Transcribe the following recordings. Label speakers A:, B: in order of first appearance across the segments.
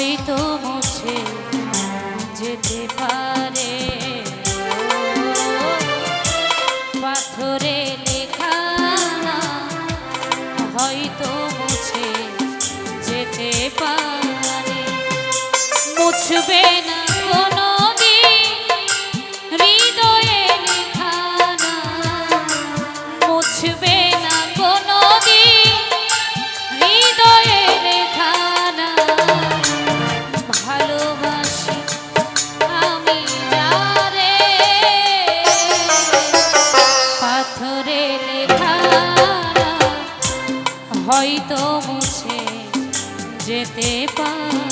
A: হয়তো মুছে যেতে পারে। পাথরে লেখা হয়তো মুছে যেতে পারে। মুছবে না হয়তো মুছে যেতে পারে।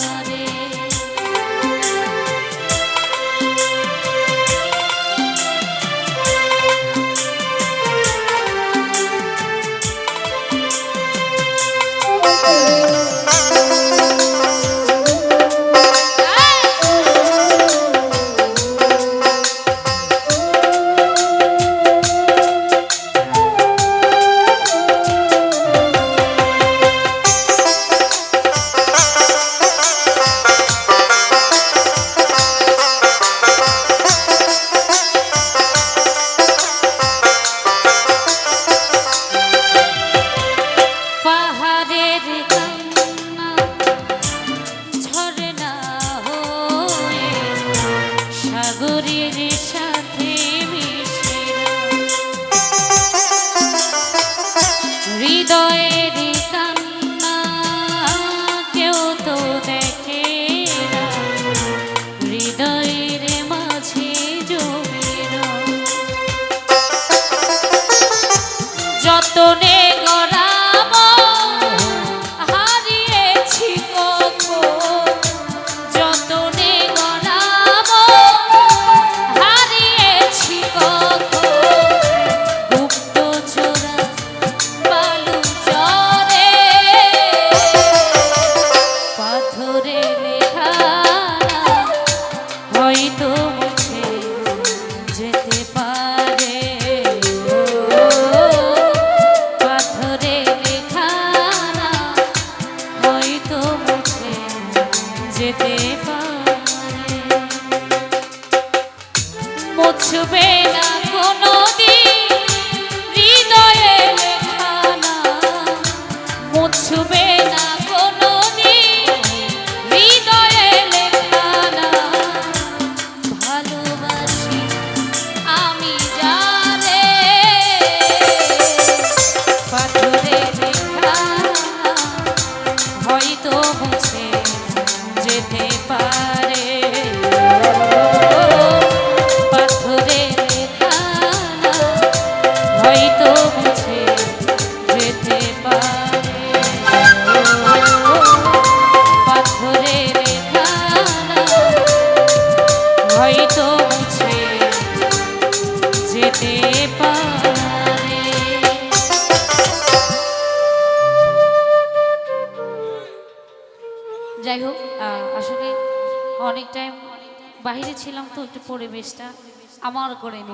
A: সাগরের সাথে হৃদয়ের কান্না কেউ তো দেখে না। হৃদয়ের মাঝে জমে যতনে যেতে মুছবে না কোনো হৃদয়ে লেখা না মুছবে না কোনো আমি জানে যাই হোক আসলে অনেক টাইম বাহিরে ছিলাম তো একটু পরিবেশটা আমার করে নিল